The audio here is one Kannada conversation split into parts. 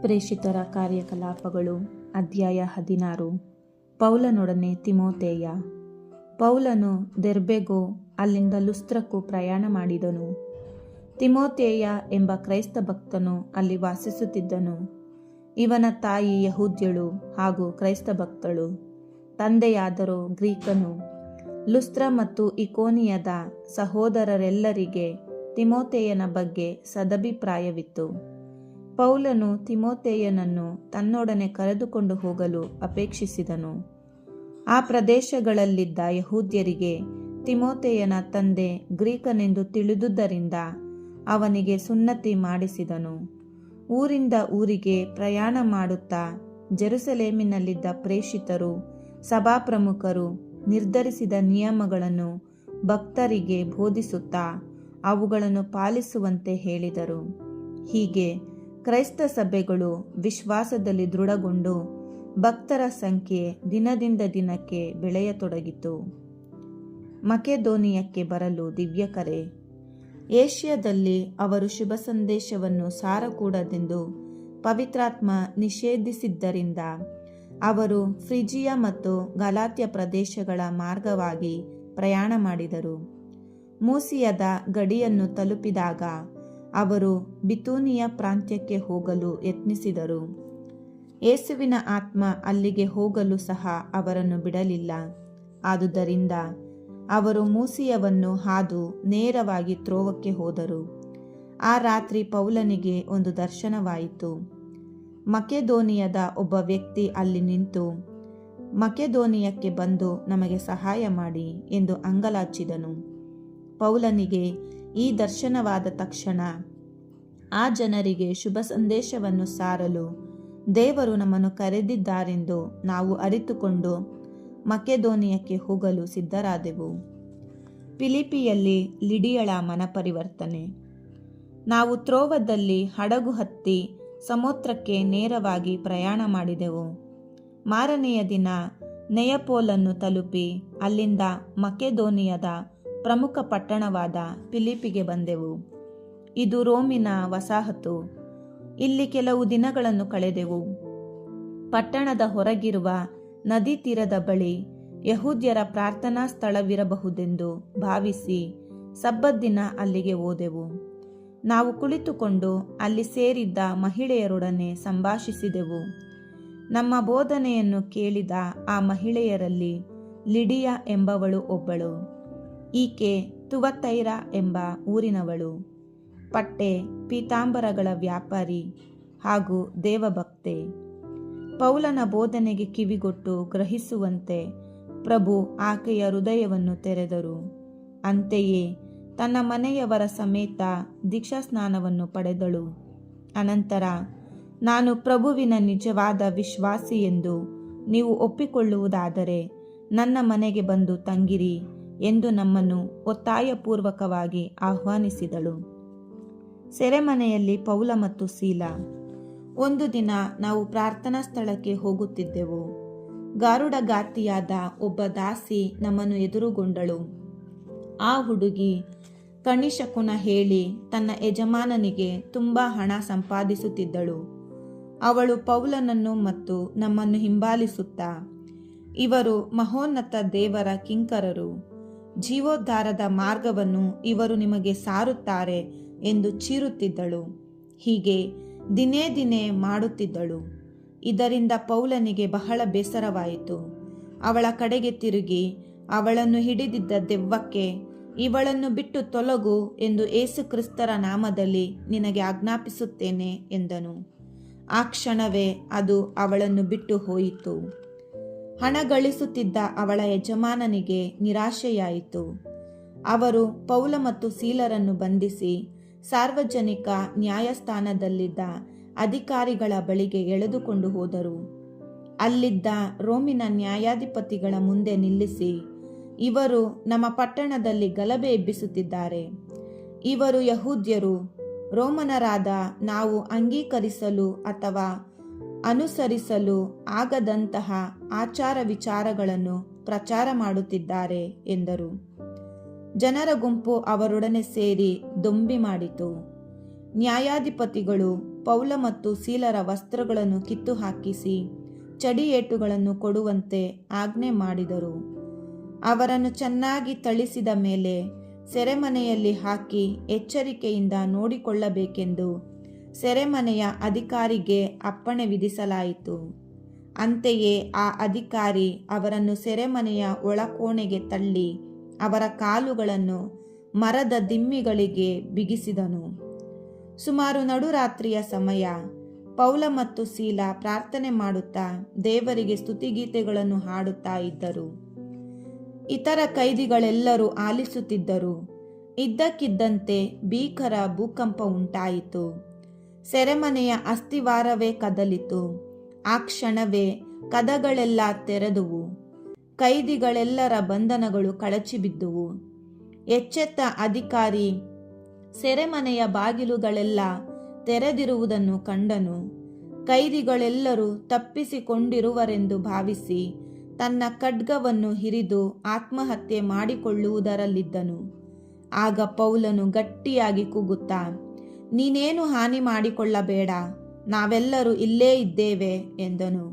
ಪ್ರೇಷಿತರ ಕಾರ್ಯಕಲಾಪಗಳು, ಅಧ್ಯಾಯ ಹದಿನಾರು. ಪೌಲನೊಡನೆ ತಿಮೋತೇಯ ಪೌಲನು ದೆರ್ಬೆಗೋ ಅಲ್ಲಿಂದ ಲುಸ್ತ್ರಕ್ಕೂ ಪ್ರಯಾಣ ಮಾಡಿದನು. ತಿಮೋತೇಯ ಎಂಬ ಕ್ರೈಸ್ತ ಭಕ್ತನು ಅಲ್ಲಿ ವಾಸಿಸುತ್ತಿದ್ದನು. ಇವನ ತಾಯಿ ಯಹೂದ್ಯಳು ಹಾಗೂ ಕ್ರೈಸ್ತ ಭಕ್ತಳು, ತಂದೆಯಾದರೂ ಗ್ರೀಕನು. ಲುಸ್ತ್ರ ಮತ್ತು ಇಕೋನಿಯದ ಸಹೋದರರೆಲ್ಲರಿಗೆ ತಿಮೋತೇಯನ ಬಗ್ಗೆ ಸದಭಿಪ್ರಾಯವಿತ್ತು. ಪೌಲನು ತಿಮೋತೆಯನನ್ನು ತನ್ನೊಡನೆ ಕರೆದುಕೊಂಡು ಹೋಗಲು ಅಪೇಕ್ಷಿಸಿದನು. ಆ ಪ್ರದೇಶಗಳಲ್ಲಿದ್ದ ಯಹೂದ್ಯರಿಗೆ ತಿಮೋತೆಯನ ತಂದೆ ಗ್ರೀಕನೆಂದು ತಿಳಿದುದರಿಂದ ಅವನಿಗೆ ಸುನ್ನತಿ ಮಾಡಿಸಿದನು. ಊರಿಂದ ಊರಿಗೆ ಪ್ರಯಾಣ ಮಾಡುತ್ತಾ ಜೆರುಸಲೇಮಿನಲ್ಲಿದ್ದ ಪ್ರೇಷಿತರು, ಸಭಾಪ್ರಮುಖರು ನಿರ್ಧರಿಸಿದ ನಿಯಮಗಳನ್ನು ಭಕ್ತರಿಗೆ ಬೋಧಿಸುತ್ತಾ ಅವುಗಳನ್ನು ಪಾಲಿಸುವಂತೆ ಹೇಳಿದರು. ಹೀಗೆ ಕ್ರೈಸ್ತ ಸಭೆಗಳು ವಿಶ್ವಾಸದಲ್ಲಿ ದೃಢಗೊಂಡು ಭಕ್ತರ ಸಂಖ್ಯೆ ದಿನದಿಂದ ದಿನಕ್ಕೆ ಬೆಳೆಯತೊಡಗಿತು. ಮಕೆದೋನಿಯಕ್ಕೆ ಬರಲು ದಿವ್ಯ ಕರೆ. ಏಷ್ಯಾದಲ್ಲಿ ಅವರು ಶುಭ ಸಂದೇಶವನ್ನು ಸಾರಕೂಡದೆಂದು ಪವಿತ್ರಾತ್ಮ ನಿಷೇಧಿಸಿದ್ದರಿಂದ ಅವರು ಫ್ರಿಜಿಯಾ ಮತ್ತು ಗಲಾತ್ಯ ಪ್ರದೇಶಗಳ ಮಾರ್ಗವಾಗಿ ಪ್ರಯಾಣ ಮಾಡಿದರು. ಮೂಸಿಯದ ಗಡಿಯನ್ನು ತಲುಪಿದಾಗ ಅವರು ಬಿತೂನಿಯ ಪ್ರಾಂತ್ಯಕ್ಕೆ ಹೋಗಲು ಯತ್ನಿಸಿದರು. ಯೇಸುವಿನ ಆತ್ಮ ಅಲ್ಲಿಗೆ ಹೋಗಲು ಸಹ ಅವರನ್ನು ಬಿಡಲಿಲ್ಲ. ಆದುದರಿಂದ ಅವರು ಮೂಸಿಯವನ್ನು ಹಾದು ನೇರವಾಗಿ ತ್ರೋವಕ್ಕೆ ಹೋದರು. ಆ ರಾತ್ರಿ ಪೌಲನಿಗೆ ಒಂದು ದರ್ಶನವಾಯಿತು. ಮಕೆದೋನಿಯದ ಒಬ್ಬ ವ್ಯಕ್ತಿ ಅಲ್ಲಿ ನಿಂತು, ಮಕೆದೋನಿಯಕ್ಕೆ ಬಂದು ನಮಗೆ ಸಹಾಯ ಮಾಡಿ ಎಂದು ಅಂಗಲಾಚಿದನು. ಪೌಲನಿಗೆ ಈ ದರ್ಶನವಾದ ತಕ್ಷಣ ಆ ಜನರಿಗೆ ಶುಭ ಸಂದೇಶವನ್ನು ಸಾರಲು ದೇವರು ನಮ್ಮನ್ನು ಕರೆದಿದ್ದಾರೆಂದು ನಾವು ಅರಿತುಕೊಂಡು ಮಕೆದೋನಿಯಕ್ಕೆ ಹೋಗಲು ಸಿದ್ಧರಾದೆವು. ಫಿಲಿಪಿಯಲ್ಲಿ ಲಿಡಿಯಳ ಮನಪರಿವರ್ತನೆ. ನಾವು ತ್ರೋವದಲ್ಲಿ ಹಡಗು ಹತ್ತಿ ಸಮುದ್ರಕ್ಕೆ ನೇರವಾಗಿ ಪ್ರಯಾಣ ಮಾಡಿದೆವು. ಮಾರನೆಯ ದಿನ ನೆಯಪೋಲನ್ನು ತಲುಪಿ ಅಲ್ಲಿಂದ ಮಕೆದೋನಿಯದ ಪ್ರಮುಖ ಪಟ್ಟಣವಾದ ಫಿಲಿಪಿಗೆ ಬಂದೆವು. ಇದು ರೋಮಿನ ವಸಾಹತು. ಇಲ್ಲಿ ಕೆಲವು ದಿನಗಳನ್ನು ಕಳೆದೆವು. ಪಟ್ಟಣದ ಹೊರಗಿರುವ ನದಿ ತೀರದ ಬಳಿ ಯಹೂದ್ಯರ ಪ್ರಾರ್ಥನಾ ಸ್ಥಳವಿರಬಹುದೆಂದು ಭಾವಿಸಿ ಸಬ್ಬದ್ದಿನ ಅಲ್ಲಿಗೆ ಹೋದೆವು. ನಾವು ಕುಳಿತುಕೊಂಡು ಅಲ್ಲಿ ಸೇರಿದ್ದ ಮಹಿಳೆಯರೊಡನೆ ಸಂಭಾಷಿಸಿದೆವು. ನಮ್ಮ ಬೋಧನೆಯನ್ನು ಕೇಳಿದ ಆ ಮಹಿಳೆಯರಲ್ಲಿ ಲಿಡಿಯಾ ಎಂಬವಳು ಒಬ್ಬಳು. ಈಕೆ ತುವತ್ತೈರ ಎಂಬ ಊರಿನವಳು. ಪಟ್ಟೆ, ಪೀತಾಂಬರಗಳ ವ್ಯಾಪಾರಿ ಹಾಗೂ ದೇವಭಕ್ತೆ. ಪೌಲನ ಬೋಧನೆಗೆ ಕಿವಿಗೊಟ್ಟು ಗ್ರಹಿಸುವಂತೆ ಪ್ರಭು ಆಕೆಯ ಹೃದಯವನ್ನು ತೆರೆದರು. ಅಂತೆಯೇ ತನ್ನ ಮನೆಯವರ ಸಮೇತ ದೀಕ್ಷಾಸ್ನಾನವನ್ನು ಪಡೆದಳು. ಅನಂತರ, ನಾನು ಪ್ರಭುವಿನ ನಿಜವಾದ ವಿಶ್ವಾಸಿ ಎಂದು ನೀವು ಒಪ್ಪಿಕೊಳ್ಳುವುದಾದರೆ ನನ್ನ ಮನೆಗೆ ಬಂದು ತಂಗಿರಿ. ಎಂದು ನಮ್ಮನ್ನು ಒತ್ತಾಯಪೂರ್ವಕವಾಗಿ ಆಹ್ವಾನಿಸಿದಳು. ಸೆರೆಮನೆಯಲ್ಲಿ ಪೌಲ ಮತ್ತು ಸೀಲ, ಒಂದು ದಿನ ನಾವು ಪ್ರಾರ್ಥನಾ ಸ್ಥಳಕ್ಕೆ ಹೋಗುತ್ತಿದ್ದೆವು. ಗಾರುಡಗಾತಿಯಾದ ಒಬ್ಬ ದಾಸಿ ನಮ್ಮನ್ನು ಎದುರುಗೊಂಡಳು. ಆ ಹುಡುಗಿ ಕಣಿಶಕುನ ಹೇಳಿ ತನ್ನ ಯಜಮಾನನಿಗೆ ತುಂಬ ಹಣ ಸಂಪಾದಿಸುತ್ತಿದ್ದಳು. ಅವಳು ಪೌಲನನ್ನು ಮತ್ತು ನಮ್ಮನ್ನು ಹಿಂಬಾಲಿಸುತ್ತಾ, ಇವರು ಮಹೋನ್ನತ ದೇವರ ಕಿಂಕರರು. ಜೀವೋದ್ಧಾರದ ಮಾರ್ಗವನ್ನು ಇವರು ನಿಮಗೆ ಸಾರುತ್ತಾರೆ ಎಂದು ಚೀರುತ್ತಿದ್ದಳು. ಹೀಗೆ ದಿನೇ ದಿನೇ ಮಾಡುತ್ತಿದ್ದಳು. ಇದರಿಂದ ಪೌಲನಿಗೆ ಬಹಳ ಬೇಸರವಾಯಿತು. ಅವಳ ಕಡೆಗೆ ತಿರುಗಿ ಅವಳನ್ನು ಹಿಡಿದಿದ್ದ ದೆವ್ವಕ್ಕೆ, ಇವಳನ್ನು ಬಿಟ್ಟು ತೊಲಗು ಎಂದು ಏಸುಕ್ರಿಸ್ತರ ನಾಮದಲ್ಲಿ ನಿನಗೆ ಆಜ್ಞಾಪಿಸುತ್ತೇನೆ ಎಂದನು. ಆ ಕ್ಷಣವೇ ಅದು ಅವಳನ್ನು ಬಿಟ್ಟು ಹೋಯಿತು. ಹಣ ಗಳಿಸುತ್ತಿದ್ದ ಅವಳ ಯಜಮಾನನಿಗೆ ನಿರಾಶೆಯಾಯಿತು. ಅವರು ಪೌಲ ಮತ್ತು ಸೀಲರನ್ನು ಬಂಧಿಸಿ ಸಾರ್ವಜನಿಕ ನ್ಯಾಯಸ್ಥಾನದಲ್ಲಿದ್ದ ಅಧಿಕಾರಿಗಳ ಬಳಿಗೆ ಎಳೆದುಕೊಂಡು ಹೋದರು. ಅಲ್ಲಿದ್ದ ರೋಮಿನ ನ್ಯಾಯಾಧಿಪತಿಗಳ ಮುಂದೆ ನಿಲ್ಲಿಸಿ, ಇವರು ನಮ್ಮ ಪಟ್ಟಣದಲ್ಲಿ ಗಲಭೆ ಎಬ್ಬಿಸುತ್ತಿದ್ದಾರೆ. ಇವರು ಯಹೂದ್ಯರು, ರೋಮನರಾದ ನಾವು ಅಂಗೀಕರಿಸಲು ಅಥವಾ ಅನುಸರಿಸಲು ಆಗದಂತಹ ಆಚಾರ ವಿಚಾರಗಳನ್ನು ಪ್ರಚಾರ ಮಾಡುತ್ತಿದ್ದಾರೆ ಎಂದರು. ಜನರ ಗುಂಪು ಅವರೊಡನೆ ಸೇರಿ ದೊಂಬಿ ಮಾಡಿತು. ನ್ಯಾಯಾಧಿಪತಿಗಳು ಪೌಲ ಮತ್ತು ಸೀಲರ ವಸ್ತ್ರಗಳನ್ನು ಕಿತ್ತು ಹಾಕಿಸಿ ಚಡಿಯೇಟುಗಳನ್ನು ಕೊಡುವಂತೆ ಆಜ್ಞೆ ಮಾಡಿದರು. ಅವರನ್ನು ಚೆನ್ನಾಗಿ ಥಳಿಸಿದ ಮೇಲೆ ಸೆರೆಮನೆಯಲ್ಲಿ ಹಾಕಿ ಎಚ್ಚರಿಕೆಯಿಂದ ನೋಡಿಕೊಳ್ಳಬೇಕೆಂದು ಸೆರೆಮನೆಯ ಅಧಿಕಾರಿಗೆ ಅಪ್ಪಣೆ ವಿಧಿಸಲಾಯಿತು. ಅಂತೆಯೇ ಆ ಅಧಿಕಾರಿ ಅವರನ್ನು ಸೆರೆಮನೆಯ ಒಳಕೋಣೆಗೆ ತಳ್ಳಿ ಅವರ ಕಾಲುಗಳನ್ನು ಮರದ ದಿಮ್ಮಿಗಳಿಗೆ ಬಿಗಿಸಿದನು. ಸುಮಾರು ನಡುರಾತ್ರಿಯ ಸಮಯ ಪೌಲ ಮತ್ತು ಸೀಲ ಪ್ರಾರ್ಥನೆ ಮಾಡುತ್ತಾ ದೇವರಿಗೆ ಸ್ತುತಿಗೀತೆಗಳನ್ನು ಹಾಡುತ್ತಾ ಇದ್ದರು. ಇತರ ಕೈದಿಗಳೆಲ್ಲರೂ ಆಲಿಸುತ್ತಿದ್ದರು. ಇದ್ದಕ್ಕಿದ್ದಂತೆ ಭೀಕರ ಭೂಕಂಪ ಉಂಟಾಯಿತು. ಸೆರೆಮನೆಯ ಅಸ್ಥಿವಾರವೇ ಕದಲಿತು. ಆ ಕ್ಷಣವೇ ಕದಗಳೆಲ್ಲ ತೆರೆದುವು. ಕೈದಿಗಳೆಲ್ಲರ ಬಂಧನಗಳು ಕಳಚಿಬಿದ್ದುವು. ಎಚ್ಚೆತ್ತ ಅಧಿಕಾರಿ ಸೆರೆಮನೆಯ ಬಾಗಿಲುಗಳೆಲ್ಲ ತೆರೆದಿರುವುದನ್ನು ಕಂಡನು. ಕೈದಿಗಳೆಲ್ಲರೂ ತಪ್ಪಿಸಿಕೊಂಡಿರುವರೆಂದು ಭಾವಿಸಿ ತನ್ನ ಖಡ್ಗವನ್ನು ಹಿರಿದು ಆತ್ಮಹತ್ಯೆ ಮಾಡಿಕೊಳ್ಳುವುದರಲ್ಲಿದ್ದನು. ಆಗ ಪೌಲನು ಗಟ್ಟಿಯಾಗಿ ಕೂಗುತ್ತಾ ನೀನೇನು ಹಾನಿ ಮಾಡಿಕೊಳ್ಳಬೇಡ, ನಾವೆಲ್ಲರೂ ಇಲ್ಲೇ ಇದ್ದೇವೆ ಎಂದನು.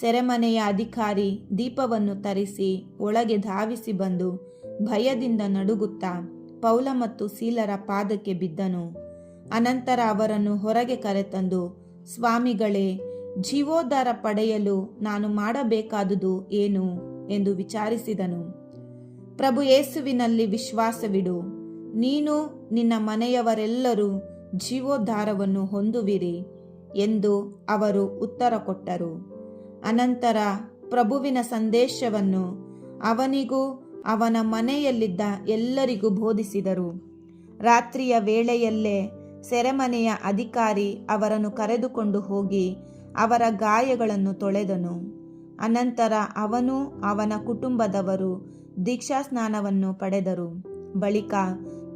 ಸೆರೆಮನೆಯ ಅಧಿಕಾರಿ ದೀಪವನ್ನು ತರಿಸಿ ಒಳಗೆ ಧಾವಿಸಿ ಬಂದು ಭಯದಿಂದ ನಡುಗುತ್ತಾ ಪೌಲ ಮತ್ತು ಸೀಲರ ಪಾದಕ್ಕೆ ಬಿದ್ದನು. ಅನಂತರ ಅವರನ್ನು ಹೊರಗೆ ಕರೆತಂದು, ಸ್ವಾಮಿಗಳೇ, ಜೀವೋದ್ಧಾರ ಪಡೆಯಲು ನಾನು ಮಾಡಬೇಕಾದುದು ಏನು ಎಂದು ವಿಚಾರಿಸಿದನು. ಪ್ರಭು ಯೇಸುವಿನಲ್ಲಿ ವಿಶ್ವಾಸವಿಡು, ನೀನು ನಿನ್ನ ಮನೆಯವರೆಲ್ಲರೂ ಜೀವೋದ್ಧಾರವನ್ನು ಹೊಂದುವಿರಿ ಎಂದು ಅವರು ಉತ್ತರ ಕೊಟ್ಟರು. ಅನಂತರ ಪ್ರಭುವಿನ ಸಂದೇಶವನ್ನು ಅವನಿಗೂ ಅವನ ಮನೆಯಲ್ಲಿದ್ದ ಎಲ್ಲರಿಗೂ ಬೋಧಿಸಿದರು. ರಾತ್ರಿಯ ವೇಳೆಯಲ್ಲೇ ಸೆರೆಮನೆಯ ಅಧಿಕಾರಿ ಅವರನ್ನು ಕರೆದುಕೊಂಡು ಹೋಗಿ ಅವರ ಗಾಯಗಳನ್ನು ತೊಳೆದನು. ಅನಂತರ ಅವನು ಅವನ ಕುಟುಂಬದವರು ದೀಕ್ಷಾಸ್ನಾನವನ್ನು ಪಡೆದರು. ಬಳಿಕ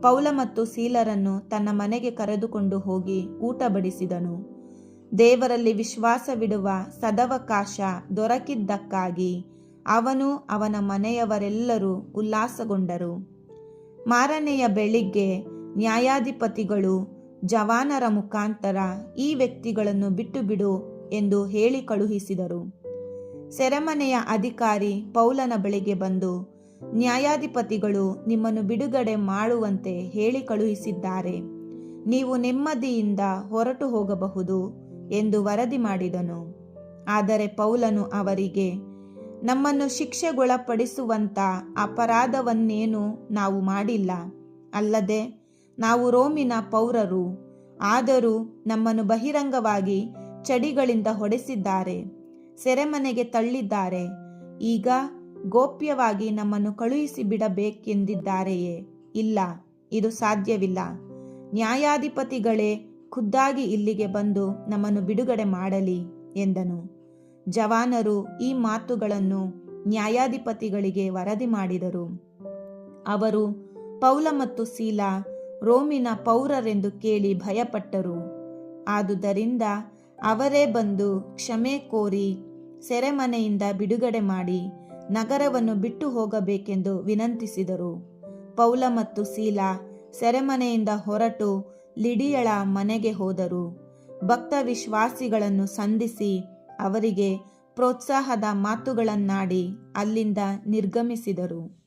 ಪೌಲ ಮತ್ತು ಸೀಲರನ್ನು ತನ್ನ ಮನೆಗೆ ಕರೆದುಕೊಂಡು ಹೋಗಿ ಊಟ ಬಡಿಸಿದನು. ದೇವರಲ್ಲಿ ವಿಶ್ವಾಸವಿಡುವ ಸದವಕಾಶ ದೊರಕಿದ್ದಕ್ಕಾಗಿ ಅವನು ಅವನ ಮನೆಯವರೆಲ್ಲರೂ ಉಲ್ಲಾಸಗೊಂಡರು. ಮಾರನೆಯ ಬೆಳಿಗ್ಗೆ ನ್ಯಾಯಾಧಿಪತಿಗಳು ಜವಾನರ ಮುಖಾಂತರ ಈ ವ್ಯಕ್ತಿಗಳನ್ನು ಬಿಟ್ಟು ಬಿಡು ಎಂದು ಹೇಳಿ ಕಳುಹಿಸಿದರು. ಸೆರೆಮನೆಯ ಅಧಿಕಾರಿ ಪೌಲನ ಬಳಿಗೆ ಬಂದು ನ್ಯಾಯಾಧಿಪತಿಗಳು ನಿಮ್ಮನ್ನು ಬಿಡುಗಡೆ ಮಾಡುವಂತೆ ಹೇಳಿ ಕಳುಹಿಸಿದ್ದಾರೆ. ನೀವು ನೆಮ್ಮದಿಯಿಂದ ಹೊರಟು ಹೋಗಬಹುದು ಎಂದು ವರದಿ ಮಾಡಿದನು. ಆದರೆ ಪೌಲನು ಅವರಿಗೆ, ನಮ್ಮನ್ನು ಶಿಕ್ಷೆಗೊಳಪಡಿಸುವಂಥ ಅಪರಾಧವನ್ನೇನು ನಾವು ಮಾಡಿಲ್ಲ. ಅಲ್ಲದೆ, ನಾವು ರೋಮಿನ ಪೌರರು, ಆದರೂ ನಮ್ಮನ್ನು ಬಹಿರಂಗವಾಗಿ ಚಡಿಗಳಿಂದ ಹೊಡೆಸಿದ್ದಾರೆ. ಸೆರೆಮನೆಗೆ ತಳ್ಳಿದ್ದಾರೆ. ಈಗ ಗೋಪ್ಯವಾಗಿ ನಮ್ಮನ್ನು ಕಳುಹಿಸಿ ಬಿಡಬೇಕೆಂದಿದ್ದಾರೆಯೇ? ಇಲ್ಲ, ಇದು ಸಾಧ್ಯವಿಲ್ಲ. ನ್ಯಾಯಾಧಿಪತಿಗಳೇ, ಖುದ್ದಾಗಿ ಇಲ್ಲಿಗೆ ಬಂದು ನಮ್ಮನ್ನು ಬಿಡುಗಡೆ ಮಾಡಲಿ ಎಂದನು. ಜವಾನರು ಈ ಮಾತುಗಳನ್ನು ನ್ಯಾಯಾಧಿಪತಿಗಳಿಗೆ ವರದಿ ಮಾಡಿದರು. ಅವರು ಪೌಲ ಮತ್ತು ಸೀಲ ರೋಮಿನ ಪೌರರೆಂದು ಕೇಳಿ ಭಯಪಟ್ಟರು. ಆದುದರಿಂದ ಅವರೇ ಬಂದು ಕ್ಷಮೆ ಕೋರಿ ಸೆರೆಮನೆಯಿಂದ ಬಿಡುಗಡೆ ಮಾಡಿ ನಗರವನ್ನು ಬಿಟ್ಟು ಹೋಗಬೇಕೆಂದು ವಿನಂತಿಸಿದರು. ಪೌಲ ಮತ್ತು ಸೀಲ ಸೆರೆಮನೆಯಿಂದ ಹೊರಟು ಲಿಡಿಯಳ ಮನೆಗೆ ಹೋದರು. ಭಕ್ತ ವಿಶ್ವಾಸಿಗಳನ್ನು ಸಂಧಿಸಿ ಅವರಿಗೆ ಪ್ರೋತ್ಸಾಹದ ಮಾತುಗಳನ್ನಾಡಿ ಅಲ್ಲಿಂದ ನಿರ್ಗಮಿಸಿದರು.